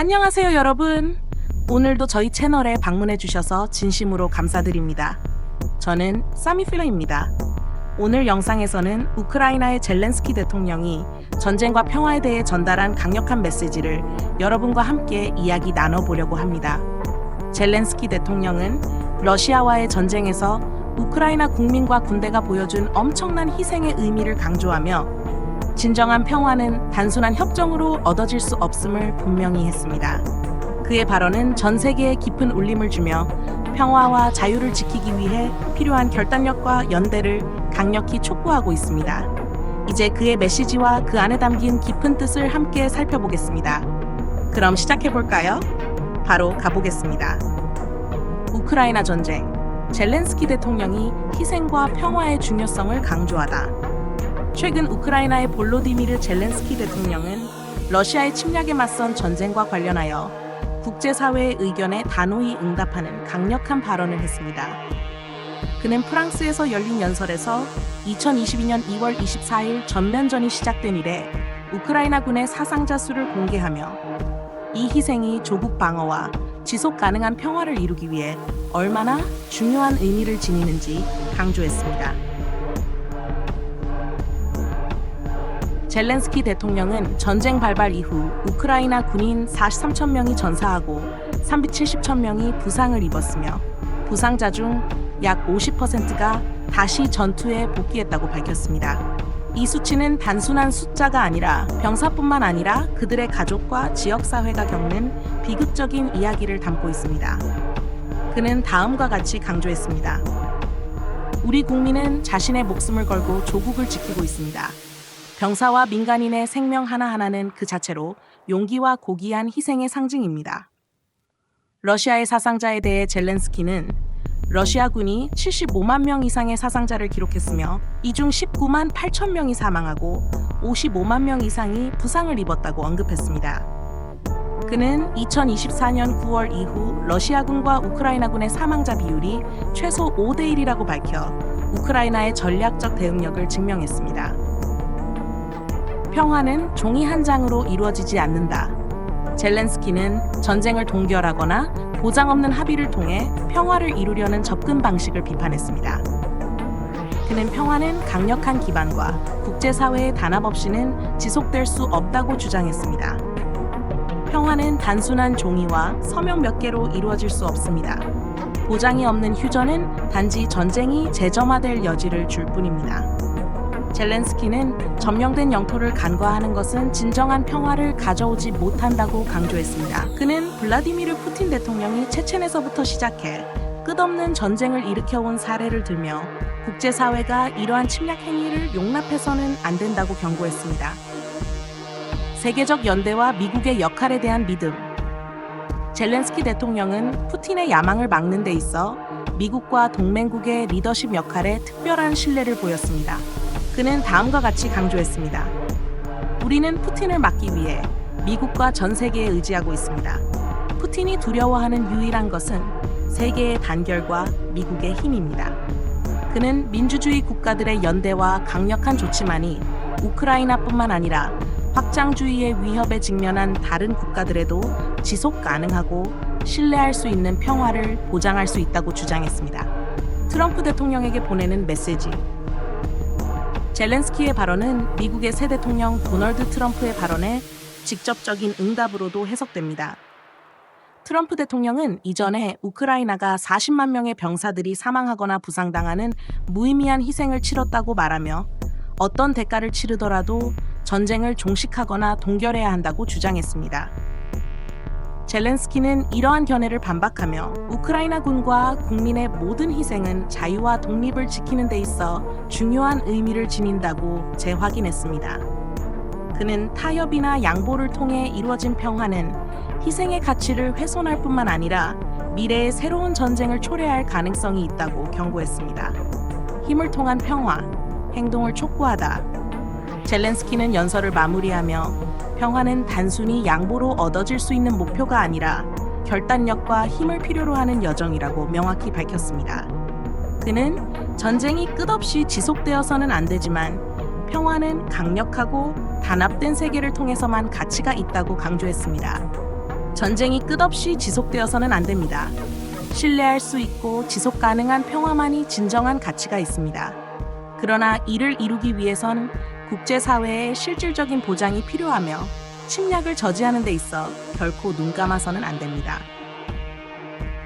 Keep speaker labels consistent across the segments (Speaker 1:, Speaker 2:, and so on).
Speaker 1: 안녕하세요, 여러분. 오늘도 저희 채널에 방문해 주셔서 진심으로 감사드립니다. 저는 사미필러입니다. 오늘 영상에서는 우크라이나의 젤렌스키 대통령이 전쟁과 평화에 대해 전달한 강력한 메시지를 여러분과 함께 이야기 나눠보려고 합니다. 젤렌스키 대통령은 러시아와의 전쟁에서 우크라이나 국민과 군대가 보여준 엄청난 희생의 의미를 강조하며 진정한 평화는 단순한 협정으로 얻어질 수 없음을 분명히 했습니다. 그의 발언은 전 세계에 깊은 울림을 주며 평화와 자유를 지키기 위해 필요한 결단력과 연대를 강력히 촉구하고 있습니다. 이제 그의 메시지와 그 안에 담긴 깊은 뜻을 함께 살펴보겠습니다. 그럼 시작해 볼까요? 바로 가보겠습니다. 우크라이나 전쟁. 젤렌스키 대통령이 희생과 평화의 중요성을 강조하다. 최근 우크라이나의 볼로디미르 젤렌스키 대통령은 러시아의 침략에 맞선 전쟁과 관련하여 국제사회의 의견에 단호히 응답하는 강력한 발언을 했습니다. 그는 프랑스에서 열린 연설에서 2022년 2월 24일 전면전이 시작된 이래 우크라이나군의 사상자 수를 공개하며 이 희생이 조국 방어와 지속 가능한 평화를 이루기 위해 얼마나 중요한 의미를 지니는지 강조했습니다. 젤렌스키 대통령은 전쟁 발발 이후 우크라이나 군인 43천 명이 전사하고 370천 명이 부상을 입었으며 부상자 중 약 50%가 다시 전투에 복귀했다고 밝혔습니다. 이 수치는 단순한 숫자가 아니라 병사뿐만 아니라 그들의 가족과 지역사회가 겪는 비극적인 이야기를 담고 있습니다. 그는 다음과 같이 강조했습니다. 우리 국민은 자신의 목숨을 걸고 조국을 지키고 있습니다. 병사와 민간인의 생명 하나하나는 그 자체로 용기와 고귀한 희생의 상징입니다. 러시아의 사상자에 대해 젤렌스키는 러시아군이 75만 명 이상의 사상자를 기록했으며 이 중 19만 8천 명이 사망하고 55만 명 이상이 부상을 입었다고 언급했습니다. 그는 2024년 9월 이후 러시아군과 우크라이나군의 사망자 비율이 최소 5대 1이라고 밝혀 우크라이나의 전략적 대응력을 증명했습니다. 평화는 종이 한 장으로 이루어지지 않는다. 젤렌스키는 전쟁을 동결하거나 보장 없는 합의를 통해 평화를 이루려는 접근 방식을 비판했습니다. 그는 평화는 강력한 기반과 국제사회의 단합 없이는 지속될 수 없다고 주장했습니다. 평화는 단순한 종이와 서명 몇 개로 이루어질 수 없습니다. 보장이 없는 휴전은 단지 전쟁이 재점화될 여지를 줄 뿐입니다. 젤렌스키는 점령된 영토를 간과하는 것은 진정한 평화를 가져오지 못한다고 강조했습니다. 그는 블라디미르 푸틴 대통령이 체첸에서부터 시작해 끝없는 전쟁을 일으켜온 사례를 들며 국제사회가 이러한 침략 행위를 용납해서는 안 된다고 경고했습니다. 세계적 연대와 미국의 역할에 대한 믿음. 젤렌스키 대통령은 푸틴의 야망을 막는 데 있어 미국과 동맹국의 리더십 역할에 특별한 신뢰를 보였습니다. 그는 다음과 같이 강조했습니다. 우리는 푸틴을 막기 위해 미국과 전 세계에 의지하고 있습니다. 푸틴이 두려워하는 유일한 것은 세계의 단결과 미국의 힘입니다. 그는 민주주의 국가들의 연대와 강력한 조치만이 우크라이나뿐만 아니라 확장주의의 위협에 직면한 다른 국가들에도 지속 가능하고 신뢰할 수 있는 평화를 보장할 수 있다고 주장했습니다. 트럼프 대통령에게 보내는 메시지. 젤렌스키의 발언은 미국의 새 대통령 도널드 트럼프의 발언에 직접적인 응답으로도 해석됩니다. 트럼프 대통령은 이전에 우크라이나가 40만 명의 병사들이 사망하거나 부상당하는 무의미한 희생을 치렀다고 말하며 어떤 대가를 치르더라도 전쟁을 종식하거나 동결해야 한다고 주장했습니다. 젤렌스키는 이러한 견해를 반박하며 우크라이나 군과 국민의 모든 희생은 자유와 독립을 지키는 데 있어 중요한 의미를 지닌다고 재확인했습니다. 그는 타협이나 양보를 통해 이루어진 평화는 희생의 가치를 훼손할 뿐만 아니라 미래의 새로운 전쟁을 초래할 가능성이 있다고 경고했습니다. 힘을 통한 평화, 행동을 촉구하다. 젤렌스키는 연설을 마무리하며 평화는 단순히 양보로 얻어질 수 있는 목표가 아니라 결단력과 힘을 필요로 하는 여정이라고 명확히 밝혔습니다. 그는 전쟁이 끝없이 지속되어서는 안 되지만 평화는 강력하고 단합된 세계를 통해서만 가치가 있다고 강조했습니다. 전쟁이 끝없이 지속되어서는 안 됩니다. 신뢰할 수 있고 지속 가능한 평화만이 진정한 가치가 있습니다. 그러나 이를 이루기 위해선 국제사회의 실질적인 보장이 필요하며 침략을 저지하는 데 있어 결코 눈 감아서는 안 됩니다.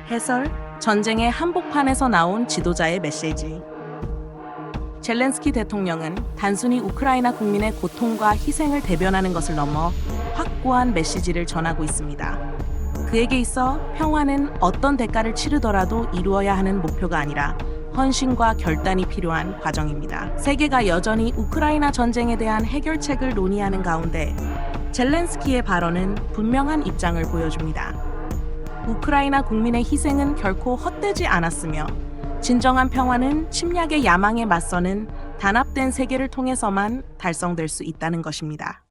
Speaker 1: 해설 전쟁의 한복판에서 나온 지도자의 메시지 젤렌스키 대통령은 단순히 우크라이나 국민의 고통과 희생을 대변하는 것을 넘어 확고한 메시지를 전하고 있습니다. 그에게 있어 평화는 어떤 대가를 치르더라도 이루어야 하는 목표가 아니라 헌신과 결단이 필요한 과정입니다. 세계가 여전히 우크라이나 전쟁에 대한 해결책을 논의하는 가운데 젤렌스키의 발언은 분명한 입장을 보여줍니다. 우크라이나 국민의 희생은 결코 헛되지 않았으며 진정한 평화는 침략의 야망에 맞서는 단합된 세계를 통해서만 달성될 수 있다는 것입니다.